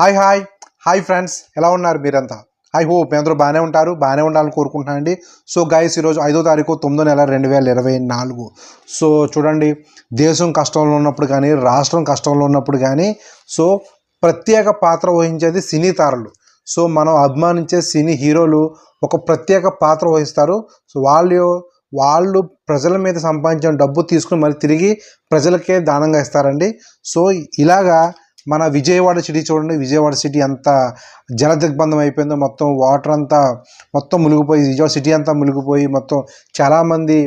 Hi hi. Hi friends. ఎలా ఉన్నారు మీరంతా? ఐ హోప్ మీ అందరూ బాగానే ఉంటారు బాగానే ఉండాలని కోరుకుంటున్నానండి సో గైస్ ఈరోజు ఐదో తారీఖు తొమ్మిదో నెల రెండు వేల ఇరవై నాలుగు. సో చూడండి దేశం కష్టంలో ఉన్నప్పుడు కానీ రాష్ట్రం కష్టంలో ఉన్నప్పుడు కానీ సో ప్రత్యేక పాత్ర వహించేది సినీ తారలు. సో మనం అభిమానించే సినీ హీరోలు ఒక ప్రత్యేక పాత్ర వహిస్తారు. సో వాళ్ళు వాళ్ళు ప్రజల మీద సంపాదించిన డబ్బు తీసుకుని మళ్ళీ తిరిగి ప్రజలకే దానంగా ఇస్తారండి. సో ఇలాగా మన విజయవాడ సిటీ చూడండి. విజయవాడ సిటీ అంతా జల దిగ్బంధం అయిపోయిందో మొత్తం వాటర్ అంతా మొత్తం మునిగిపోయి విజయవాడ సిటీ అంతా మునిగిపోయి మొత్తం చాలామంది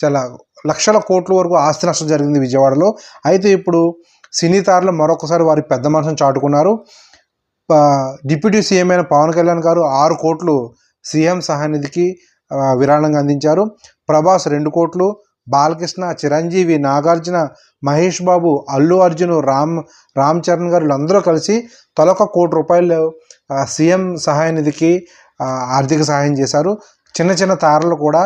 చాలా లక్షల కోట్ల వరకు ఆస్తి నష్టం జరిగింది విజయవాడలో. అయితే ఇప్పుడు సినీ తారలు మరొకసారి వారి పెద్ద మనసును చాటుకున్నారు. డిప్యూటీ సీఎం అయిన పవన్ కళ్యాణ్ గారు ఆరు కోట్లు సీఎం సహానిధికి విరాళంగా అందించారు. ప్రభాస్ రెండు కోట్లు బాలకృష్ణ చిరంజీవి నాగార్జున మహేష్ బాబు అల్లు అర్జున్ రామ్ రామ్ చరణ్ గారు వీళ్ళందరూ కలిసి తొలక కోటి రూపాయలు సీఎం సహాయ నిధికి ఆర్థిక సహాయం చేశారు. చిన్న చిన్న తారలు కూడా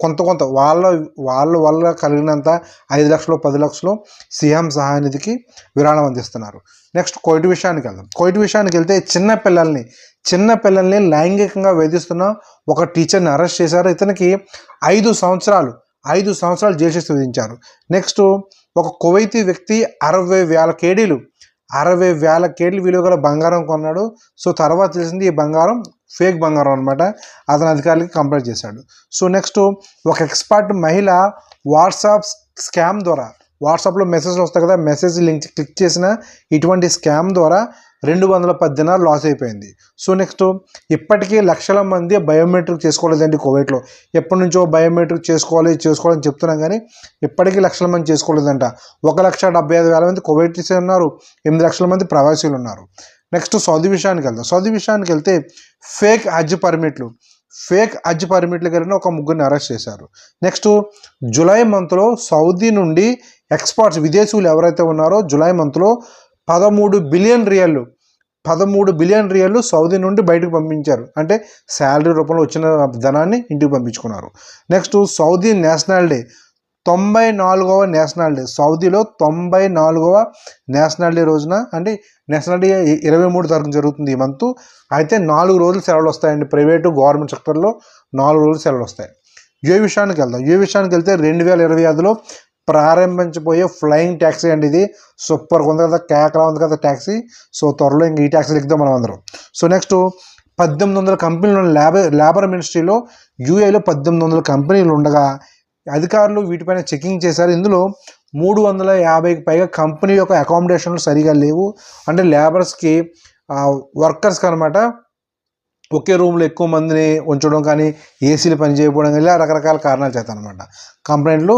కొంత కొంత వాళ్ళ వాళ్ళ వల్ల కలిగినంత ఐదు లక్షలు పది లక్షలు సీఎం సహాయ నిధికి విరాళం అందిస్తున్నారు. నెక్స్ట్ కోయిట్ విషయానికి వెళ్దాం. కోయిట్ విషయానికి వెళ్తే చిన్న పిల్లల్ని చిన్న పిల్లల్ని లైంగికంగా వేధిస్తున్న ఒక టీచర్ని అరెస్ట్ చేశారు. ఇతనికి ఐదు సంవత్సరాలు ఐదు సంవత్సరాలు జైలు శిక్ష విధించారు. నెక్స్ట్ ఒక కువైతీ వ్యక్తి అరవై వేల కేడీలు అరవై వేల కేడీలు విలువ గల బంగారం కొన్నాడు. సో తర్వాత తెలిసింది ఈ బంగారం ఫేక్ బంగారం అనమాట అతని అధికారులకి కంప్లైంట్ చేశాడు. సో నెక్స్ట్ ఒక ఎక్స్పర్ట్ మహిళ వాట్సాప్ స్కామ్ ద్వారా వాట్సాప్లో మెసేజ్లు వస్తాయి కదా మెసేజ్ లింక్ క్లిక్ చేసిన ఇటువంటి స్కామ్ ద్వారా రెండు వందల పద్దెనాలు లాస్ అయిపోయింది. సో నెక్స్ట్ ఇప్పటికీ లక్షల మంది బయోమెట్రిక్ చేసుకోలేదండి కోవిడ్లో. ఎప్పటి నుంచో బయోమెట్రిక్ చేసుకోవాలి చేసుకోవాలని చెప్తున్నాం కానీ ఇప్పటికీ లక్షల మంది చేసుకోలేదంట. ఒక లక్ష డెబ్బై ఐదు వేల మంది కోవిడ్స్ ఉన్నారు ఎనిమిది లక్షల మంది ప్రవాసీలు ఉన్నారు. నెక్స్ట్ సౌదీ విషయానికి వెళ్దాం. సౌదీ విషయానికి వెళ్తే ఫేక్ హజ్ పర్మిట్లు ఫేక్ హజ్ పర్మిట్లు కలిగిన ఒక ముగ్గురిని అరెస్ట్ చేశారు. నెక్స్ట్ జూలై మంత్లో సౌదీ నుండి ఎక్స్పర్ట్స్ విదేశీయులు ఎవరైతే ఉన్నారో జూలై మంత్లో పదమూడు బిలియన్ రియల్లు పదమూడు బిలియన్ రియల్లు సౌదీ నుండి బయటకు పంపించారు. అంటే శాలరీ రూపంలో వచ్చిన ధనాన్ని ఇంటికి పంపించుకున్నారు. నెక్స్ట్ సౌదీ నేషనల్ డే తొంభై నాలుగవ నేషనల్ డే. సౌదీలో తొంభై నాలుగవ నేషనల్ డే రోజున అంటే నేషనల్ డే ఇరవై మూడు తారీఖు జరుగుతుంది ఈ మంత్. అయితే నాలుగు రోజులు సెలవులు వస్తాయండి. ప్రైవేటు గవర్నమెంట్ సెక్టర్లో నాలుగు రోజులు సెలవులు వస్తాయి. ఏ విషయానికి వెళ్దాం. ఏ విషయానికి వెళ్తే రెండు వేల ఇరవై ఐదులో ప్రారంభించబోయే ఫ్లయింగ్ ట్యాక్సీ అండి ఇది. సూపర్గా ఉంది కదా కేకలా ఉంది కదా ట్యాక్సీ. సో త్వరలో ఇంక ఈ ట్యాక్సీ ఎక్కుదాం మనం అందరం. సో నెక్స్ట్ పద్దెనిమిది వందల కంపెనీలు లేబర్ లేబర్ మినిస్ట్రీలో యూఏలో పద్దెనిమిది వందల కంపెనీలు ఉండగా అధికారులు వీటిపైన చెకింగ్ చేశారు. ఇందులో మూడు వందల యాభైకి పైగా కంపెనీ యొక్క అకామిడేషన్లు సరిగా లేవు. అంటే లేబర్స్కి వర్కర్స్కి అనమాట ఒకే రూమ్లో ఎక్కువ మందిని ఉంచడం కానీ ఏసీలు పని చేయకపోవడం ఇలా రకరకాల కారణాలు చేత అనమాట కంప్లైంట్లు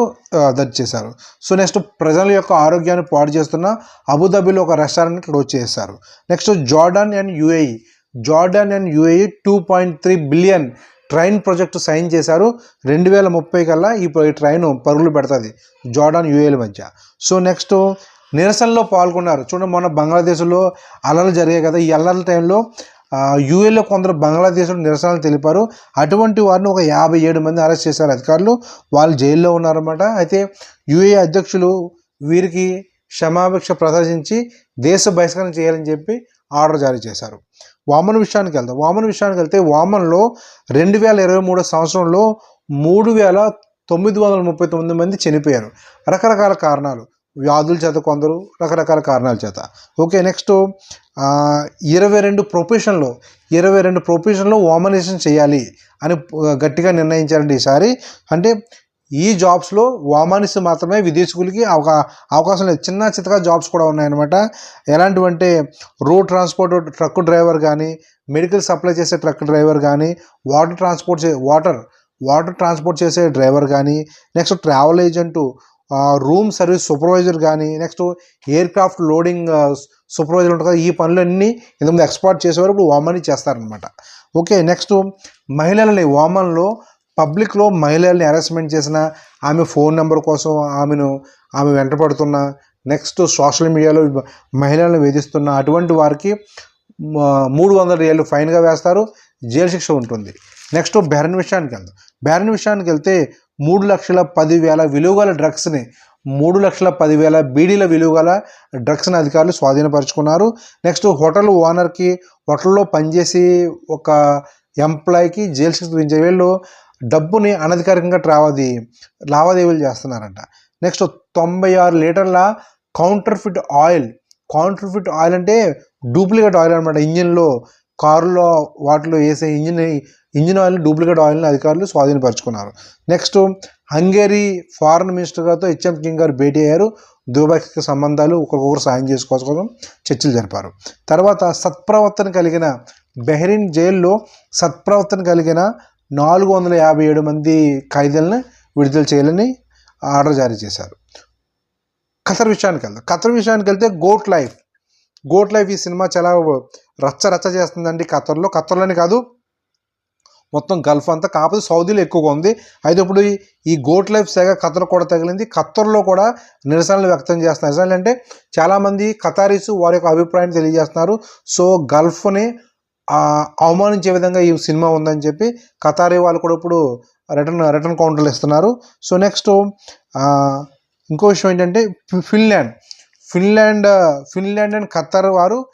దర్జ్ చేశారు. సో నెక్స్ట్ ప్రజల యొక్క ఆరోగ్యాన్ని పాడు చేస్తున్న అబుదాబిలో ఒక రెస్టారెంట్ క్లోజ్ చేశారు. Next Jordan and UAE. Jordan and UAE two point three billion train project sign చేశారు. రెండు వేల ముప్పై కల్లా ఈ ట్రైన్ పరుగులు పెడుతుంది జార్డాన్ యుఏల మధ్య. సో నెక్స్ట్ నిరసనలో పాల్గొన్నారు. చూడండి మొన్న బంగ్లాదేశ్లో అల్లలు జరిగాయి కదా. ఈ అల్లల టైంలో యూఏలో కొందరు బంగ్లాదేశ్లో నిరసనలు తెలిపారు. అటువంటి వారిని ఒక యాభై ఏడు మంది అరెస్ట్ చేశారు అధికారులు. వాళ్ళు జైల్లో ఉన్నారన్నమాట. అయితే యూఏ అధ్యక్షులు వీరికి క్షమాభిక్ష ప్రదర్శించి దేశ బహిష్కరణ చేయాలని చెప్పి ఆర్డర్ జారీ చేశారు. వామన్ విషయానికి వెళ్తాం వామన్ విషయానికి వెళ్తే వామన్లో రెండు వేల ఇరవై మూడో సంవత్సరంలో మూడు వేల తొమ్మిది వందల ముప్పై తొమ్మిది మంది చనిపోయారు. రకరకాల కారణాలు. వ్యాధుల చేత కొందరు రకరకాల కారణాల చేత. ఓకే నెక్స్ట్ ఇరవై రెండు ప్రొఫెషన్లో ఇరవై రెండు ప్రొఫెషన్లో ఓమనేషన్ చేయాలి అని గట్టిగా నిర్ణయించారండి ఈసారి. అంటే ఈ జాబ్స్లో వామానిస్ మాత్రమే విదేశీకులకి అవకా అవకాశం లేదు. చిన్న చితగా జాబ్స్ కూడా ఉన్నాయన్నమాట. ఎలాంటివంటే రోడ్ ట్రాన్స్పోర్ట్ ట్రక్ డ్రైవర్ కానీ మెడికల్ సప్లై చేసే ట్రక్ డ్రైవర్ కానీ వాటర్ ట్రాన్స్పోర్ట్ చే వాటర్ వాటర్ ట్రాన్స్పోర్ట్ చేసే డ్రైవర్ కానీ next travel agent room service supervisor కానీ next aircraft loading supervisor ఉంటుంది కదా ఈ పనులన్నీ ఇంతకుముందు ఎక్స్పర్ట్ చేసేవారు ఇప్పుడు వామని చేస్తారనమాట ఓకే నెక్స్ట్ మహిళలని వామన్లో పబ్లిక్లో మహిళల్ని హెరాస్మెంట్ చేసిన ఆమె ఫోన్ నెంబర్ కోసం ఆమెను ఆమె వెంటపడుతున్న నెక్స్ట్ సోషల్ మీడియాలో మహిళలను వేధిస్తున్న అటువంటి వారికి మూడు వందల ఏళ్ళు ఫైన్గా వేస్తారు జైలు శిక్ష ఉంటుంది. నెక్స్ట్ బ్యారన్ విషయానికి వెళ్దాం బ్యారన్ విషయానికి వెళ్తే మూడు లక్షల పదివేల విలువగల డ్రగ్స్ని మూడు లక్షల పదివేల బీడీల విలువగల డ్రగ్స్ని అధికారులు స్వాధీనపరుచుకున్నారు. నెక్స్ట్ హోటల్ ఓనర్కి హోటల్లో పనిచేసి ఒక ఎంప్లాయీకి జైలు శిక్ష విధించే వీళ్ళు డబ్బుని అనధికారికంగా ట్రావది లావాదేవీలు చేస్తున్నారంట. నెక్స్ట్ తొంభై ఆరు లీటర్ల counterfeit oil counterfeit oil అంటే డూప్లికేట్ ఆయిల్ అనమాట ఇంజిన్లో. కారులో వాటిలో వేసే ఇంజిన్ ఇంజిన్ ఆయిల్ డూప్లికేట్ ఆయిల్ని అధికారులు స్వాధీనపరుచుకున్నారు. నెక్స్ట్ హంగేరీ ఫారెన్ మినిస్టర్ గారితో హెచ్ఎం కింగ్ గారు భేటీ అయ్యారు. ద్వైపాక్షిక సంబంధాలు ఒకరికొకరు సాయం చేసుకోవచ్చు కోసం చర్చలు జరిపారు. తర్వాత సత్ప్రవర్తన కలిగిన బెహ్రీన్ జైల్లో సత్ప్రవర్తన కలిగిన నాలుగు వందల యాభై ఏడు మంది ఖైదీలను విడుదల చేయాలని ఆర్డర్ జారీ చేశారు. ఖతర్ విషయానికి వెళ్దాం. ఖతర్ విషయానికి వెళ్తే గోట్ లైఫ్. గోట్ లైఫ్ ఈ సినిమా చాలా రచ్చ రచ్చ చేస్తుందండి ఖతర్లో. ఖతర్లోనే కాదు మొత్తం గల్ఫ్ అంతా. కాకపోతే సౌదీలో ఎక్కువగా ఉంది. అయితే ఇప్పుడు ఈ- గోట్ లైఫ్ సెగ ఖతర్ కూడా తగిలింది. ఖత్తర్లో కూడా నిరసనలు వ్యక్తం చేస్తున్నారు. నిరసనలు అంటే చాలామంది ఖతారీస్ వారి యొక్క అభిప్రాయాన్ని తెలియజేస్తున్నారు. సో గల్ఫ్ని అవమానించే విధంగా ఈ సినిమా ఉందని చెప్పి ఖతారీ వాళ్ళు కూడా ఇప్పుడు రిటర్న్ రిటర్న్ కౌంటర్లు ఇస్తున్నారు. సో నెక్స్ట్ ఇంకో విషయం ఏంటంటే Finland. Finland Finland and Qatar వారు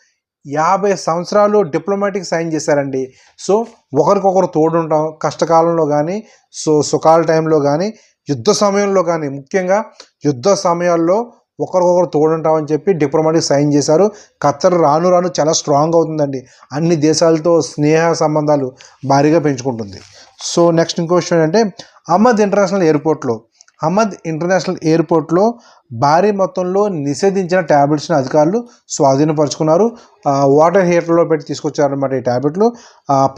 యాభై సంవత్సరాలు డిప్లొమాటిక్ సైన్ చేశారండి. సో ఒకరికొకరు తోడుంటాం కష్టకాలంలో కానీ సో సుఖాల టైంలో కానీ యుద్ధ సమయంలో కానీ ముఖ్యంగా యుద్ధ సమయాల్లో ఒకరికొకరు తోడుంటామని చెప్పి డిప్లొమాటిక్ సైన్ చేశారు. ఖత్తర్ రాను రాను చాలా స్ట్రాంగ్ అవుతుందండి. అన్ని దేశాలతో స్నేహ సంబంధాలు భారీగా పెంచుకుంటుంది. సో నెక్స్ట్ ఇంకో విషయం ఏంటంటే అహ్మద్ ఇంటర్నేషనల్ ఎయిర్పోర్ట్లో హమద్ ఇంటర్నేషనల్ ఎయిర్పోర్ట్లో భారీ మొత్తంలో నిషేధించిన ట్యాబ్లెట్స్ని అధికారులు స్వాధీనపరుచుకున్నారు. వాటర్ హీటర్లో పెట్టి తీసుకొచ్చారనమాట ఈ ట్యాబ్లెట్లు.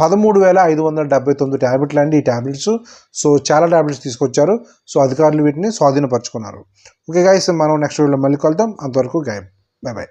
పదమూడు వేల ఐదు వందల డెబ్బై తొమ్మిది ట్యాబ్లెట్లు అండి ఈ ట్యాబ్లెట్స్. సో చాలా ట్యాబ్లెట్స్ తీసుకొచ్చారు. సో అధికారులు వీటిని స్వాధీనపరుచుకున్నారు. ఓకే గాయస్ మనం నెక్స్ట్ వీడియోలో మళ్ళీ కలుద్దాం. అంతవరకు గాయం బాయ్ బాయ్